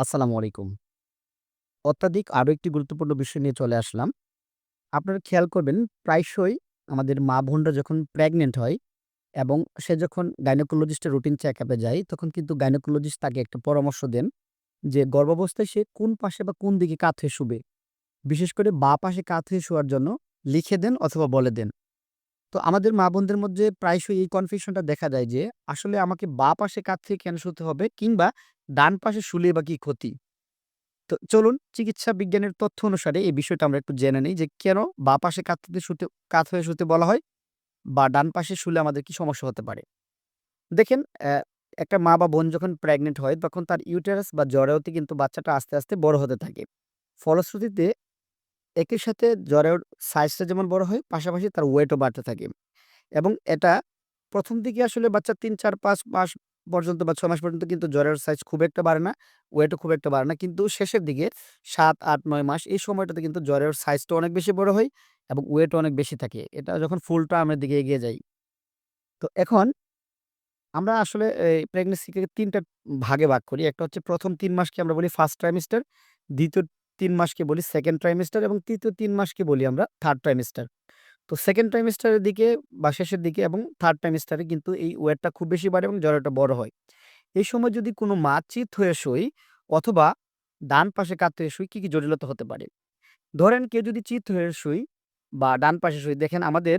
আসসালামু আলাইকুম। অত্যাধিক আরও একটি গুরুত্বপূর্ণ বিষয় নিয়ে চলে আসলাম। আপনারা খেয়াল করবেন প্রায়শই আমাদের মা-বোনরা যখন প্রেগনেন্ট হয় এবং সে যখন গাইনোকোলজিস্টের রুটিন চেকআপ এ যায়, তখন কিন্তু গাইনোকোলজিস্ট তাকে একটা পরামর্শ দেন যে গর্ভাবস্থায় সে কোন পাশে বা কোন দিকে কাত হয়ে শুবে। বিশেষ করে বাঁ পাশে কাত হয়ে শোয়ার জন্য লিখে দেন অথবা বলে দেন। তো আমাদের মা-বোনদের মধ্যে প্রায়শই এই কনফিউশনটা দেখা যায় যে আসলে আমাকে বা পাশে কাত থেকে কেন শুতে হবে কিংবা ডান পাশে শুলে বা কি ক্ষতি? তো চলুন চিকিৎসা বিজ্ঞানের তথ্য অনুসারে এই বিষয়টা আমরা একটু জেনে নিই যে কেন বা পাশে কাত থেকে শুতে কাত হয়ে শুতে বলা হয় বা ডান পাশে শুলে আমাদের কি সমস্যা হতে পারে। দেখেন একটা মা বা বোন যখন প্রেগনেন্ট হয় তখন তার ইউটেরাস বা জরায়ুতে কিন্তু বাচ্চাটা আস্তে, আস্তে বড় হতে থাকে। ফলশ্রুতিতে একই সাথে জ্বরের সাইজটা যেমন বড় হয় পাশাপাশি তার ওয়েটও বাড়তে থাকে। এবং এটা প্রথম দিকে আসলে বাচ্চা ৩, ৪, ৫ মাস পর্যন্ত বা ৬ মাস পর্যন্ত কিন্তু জ্বরের সাইজ খুব একটা বাড়ে না, ওয়েটও খুব একটা বাড়ে না। কিন্তু শেষের দিকে ৭, ৮, ৯ মাস এই সময়টাতে কিন্তু জ্বরের সাইজটা অনেক বেশি বড় হয় এবং ওয়েটও অনেক বেশি থাকে। এটা যখন ফুল টার্ম এর দিকে এগিয়ে যাই তো এখন আমরা আসলে প্রেগন্যান্সিকে ৩ ভাগে ভাগ করি। একটা হচ্ছে ১ম ৩ মাসকে আমরা বলি ফার্স্ট ট্রাইমেস্টার, ২য় ৩ মাসকে বলি সেকেন্ড ট্রাইমেস্টার এবং ৩য় ৩ মাসকে বলি আমরা থার্ড ট্রাইমেস্টার। তো সেকেন্ড ট্রাইমেস্টারের দিকে বা শেষের দিকে এবং থার্ড ট্রাইমেস্টারে কিন্তু এই ওয়েটটা খুব বেশি বাড়ে এবং জ্বরটা বড় হয়। এই সময় যদি কোনো মা চিত হয়ে শোয় অথবা ডান পাশে কাত হয়ে শুই, কী কী জটিলতা হতে পারে? ধরেন কেউ যদি চিত হয়ে শুই বা ডান পাশে শুই, দেখেন আমাদের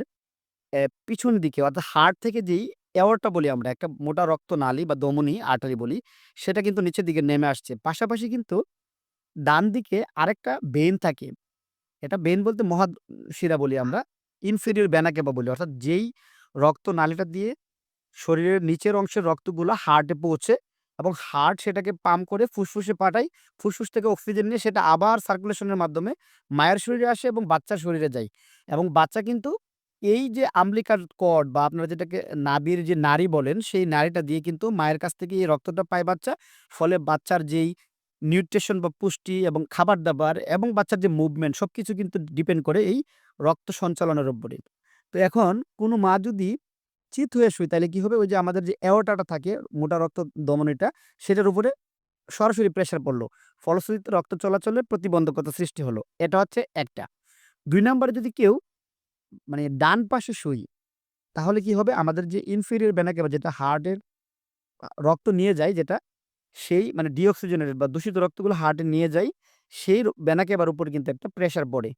পিছন দিকে অর্থাৎ হাড় থেকে যেই অ্যাওর্টা বলি আমরা, একটা মোটা রক্তনালী বা ধমনী, আর্টারি বলি, সেটা কিন্তু নিচের দিকে নেমে আসছে। পাশাপাশি কিন্তু ডান দিকে আরেকটা বেন থাকে। এটা বেন বলতে মহাশিরা বলি আমরা। ইনফেরিয়র ক্যাভা বলি। অর্থাৎ যেই রক্তনালীটা দিয়ে শরীরের নিচের অংশের রক্তগুলো হার্টে পৌঁছে এবং হার্ট সেটাকে পাম্প করে ফুসফুসে পাঠায়। ফুসফুস থেকে অক্সিজেন নিয়ে সেটা আবার সার্কুলেশনের মাধ্যমে মায়ের শরীরে আসে এবং বাচ্চার শরীরে যায়। এবং বাচ্চা কিন্তু এই যে আম্বিকার কর্ড বা আপনারা যেটাকে নাভির যে নাড়ি বলেন, সেই নাড়িটা দিয়ে কিন্তু মায়ের কাছ থেকে এই রক্তটা পায় বাচ্চা। ফলে বাচ্চার যেই নিউট্রিশন বা পুষ্টি এবং খাবার-দাবার এবং বাচ্চার যে মুভমেন্ট সব কিছু কিন্তু ডিপেন্ড করে এই রক্ত সঞ্চালনের উপরে। তো এখন কোনো মা যদি চিত হয়ে শুই তাহলে কি হবে? ওই যে আমাদের যে অ্যাওর্টাটা থাকে মোটা রক্ত ধমনীটা সেটার উপরে সরাসরি প্রেশার পড়ল ফলশ্রুতিতে রক্ত চলাচলের প্রতিবন্ধকতা সৃষ্টি হলো। এটা হচ্ছে একটা। দুই নাম্বারে যদি কেউ মানে ডান পাশে শুই, তাহলে কি হবে? আমাদের যে ইনফেরিয়র ক্যাভা যেটা হার্টের রক্ত নিয়ে যায় যেটা, সেই মানে ডিঅক্সিজেনেটেড বা দূষিত রক্তগুলো হার্টে নিয়ে যায়, সেই র ভেনা ক্যাভার উপরে কিন্তু একটা প্রেশার পড়ে।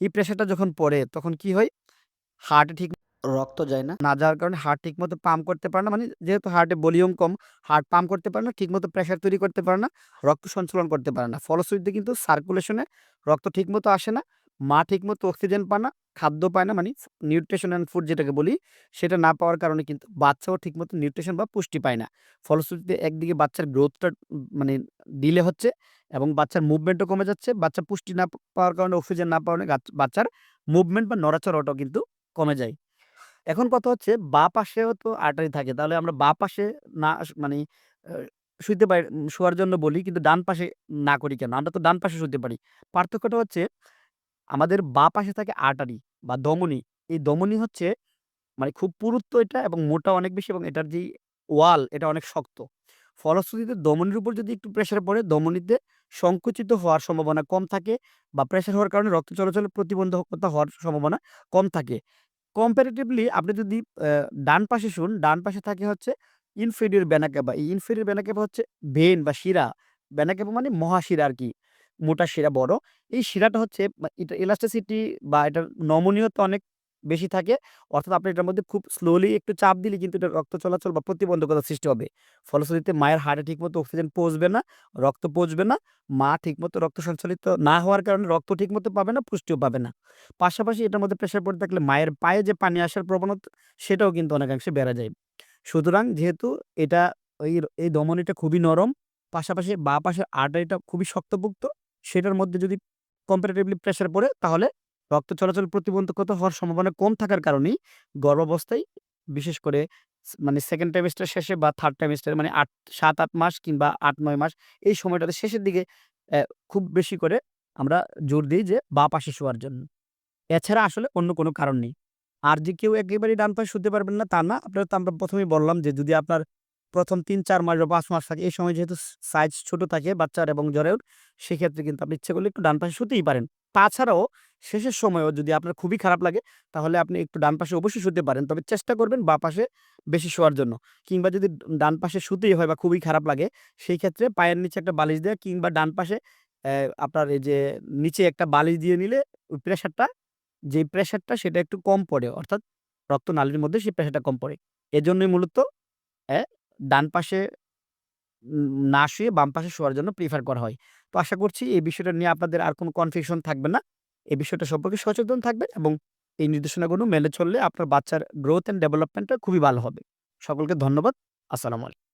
এই প্রেশারটা যখন পড়ে তখন কি হয়? হার্টে ঠিক রক্ত যায় না। না যাওয়ার কারণে হার্ট ঠিকমতো পাম্প করতে পারে না। মানে যেহেতু হার্টে ভলিউম কম, হার্ট পাম্প করতে পারে না, ঠিকমতো প্রেশার তৈরি করতে পারে না, রক্ত সঞ্চালন করতে পারে না। ফলশ্রুতিতে কিন্তু সার্কুলেশনে রক্ত ঠিকমতো আসে না, মা ঠিকমতো অক্সিজেন পায় না, খাদ্য পায় না মানে নিউট্রিশন অ্যান্ড ফুড যেটাকে বলি, সেটা না পাওয়ার কারণে কিন্তু বাচ্চাও ঠিকমতো নিউট্রিশন বা পুষ্টি পায় না। ফলশ্রুতিতে একদিকে বাচ্চার গ্রোথটা মানে ডিলে হচ্ছে এবং বাচ্চার মুভমেন্টও কমে যাচ্ছে। বাচ্চা পুষ্টি না পাওয়ার কারণে, অক্সিজেন না পাওয়ার কারণে বাচ্চার মুভমেন্ট বা নড়াচড়াটাও কিন্তু কমে যায়। এখন কথা হচ্ছে বা পাশেও তো আর্টারি থাকে। তাহলে আমরা বাঁ পাশে না মানে শুইতে পারি শোয়ার জন্য বলি কিন্তু ডান পাশে না করি কেন? আমরা তো ডান পাশে শুতে পারি। পার্থক্যটা হচ্ছে আমাদের বাঁ পাশে থাকে আর্টারি বা ধমনী। এই ধমনী হচ্ছে মানে খুব পুরুত্ব এটা এবং মোটা অনেক বেশি এবং এটার যেই ওয়াল এটা অনেক শক্ত। ফলশ্রুতিতে ধমনীর উপর যদি একটু প্রেশার পড়ে ধমনীতে সংকুচিত হওয়ার সম্ভাবনা কম থাকে বা প্রেশার হওয়ার কারণে রক্ত চলাচলের প্রতিবন্ধকতা হওয়ার সম্ভাবনা কম থাকে। কম্পারেটিভলি আপনি যদি ডান পাশে শুন, ডান পাশে থাকে হচ্ছে ইনফেরিয়র ভেনা ক্যাভা। এই ইনফেরিয়র ভেনা ক্যাভা হচ্ছে ভেইন বা শিরা। ভেনা ক্যাভা মানে মহাশিরা আরকি। মোটা শিরা বড়। এই শিরাটা হচ্ছে এটা এলাস্টিসিটি বা এটার নমনীয়তা অনেক বেশি থাকে। অর্থাৎ আপনি এটার মধ্যে খুব স্লোলি একটু চাপ দিলে কিন্তু এটা রক্ত চলাচল বা প্রতিবন্ধকতা সৃষ্টি হবে। ফলশ্রুতিতে মায়ের হার্টে ঠিকমতো অক্সিজেন পৌঁছবে না, রক্ত পৌঁছবে না। মা ঠিকমতো রক্ত সঞ্চালিত না হওয়ার কারণে রক্ত ঠিকমতো পাবে না, পুষ্টিও পাবে না। পাশাপাশি এটার মধ্যে প্রেশার পড়ে থাকলে মায়ের পায়ে যে পানি আসার প্রবণতা সেটাও কিন্তু অনেকাংশে বেড়া যায়। সুতরাং যেহেতু এটা এই এই দমনীটা খুবই নরম, পাশাপাশি বা পাশের আর্টারিটা খুবই শক্তপোক্ত, সেটার মধ্যে যদি কম্পারেটিভলি প্রেশার পড়ে, তাহলে রক্ত চলাচল প্রতিবন্ধকতা হওয়ার সম্ভাবনা কম থাকার কারণেই গর্ভাবস্থায় বিশেষ করে মানে সেকেন্ড ট্রাইমেস্টার শেষে বা থার্ড ট্রাইমেস্টার মানে ৮ ৭-৮ মাস কিংবা ৮-৯ মাস, এই সময়টাতে শেষের দিকে খুব বেশি করে আমরা জোর দিই যে বা পাশে শোয়ার জন্য। এছাড়া আসলে অন্য কোনো কারণ নেই। আর যে কেউ একেবারেই ডান পাশে শুতে পারবেন না তা না। আপনার তো আমরা প্রথমেই বললাম যে যদি আপনার প্রথম ৩-৪ মাস বা পাঁচ মাস থাকে, এই সময় যেহেতু সাইজ ছোট থাকে বাচ্চার এবং জ্বরের, সেক্ষেত্রে কিন্তু আপনি ইচ্ছে করলে একটু ডান পাশে শুতেই পারেন। তাছাড়াও শেষের সময়ও যদি আপনার খুবই খারাপ লাগে, তাহলে আপনি একটু ডান পাশে অবশ্যই শুতে পারেন। তবে চেষ্টা করবেন বা পাশে বেশি শোয়ার জন্য। কিংবা যদি ডান পাশে শুতেই হয় বা খুবই খারাপ লাগে, সেই ক্ষেত্রে পায়ের নিচে একটা বালিশ দেওয়া কিংবা ডান পাশে আপনার এই যে নিচে একটা বালিশ দিয়ে নিলে ওই প্রেশারটা যে প্রেশারটা সেটা একটু কম পড়ে। অর্থাৎ রক্তনালীর মধ্যে সেই প্রেশারটা কম পড়ে। এজন্যই মূলত ডান পাশে না শুয়ে বাম পাশে শোয়ার জন্য প্রিফার করা হয়। তো আশা করছি এই বিষয়টা নিয়ে আপনাদের আর কোনো কনফিউশন থাকবে না। এই বিষয়টা সম্পর্কে সচেতন থাকবেন এবং এই নির্দেশনাগুলো মেনে চললে আপনার বাচ্চার গ্রোথ অ্যান্ড ডেভেলপমেন্টটা খুবই ভালো হবে। সকলকে ধন্যবাদ। আসসালামু আলাইকুম।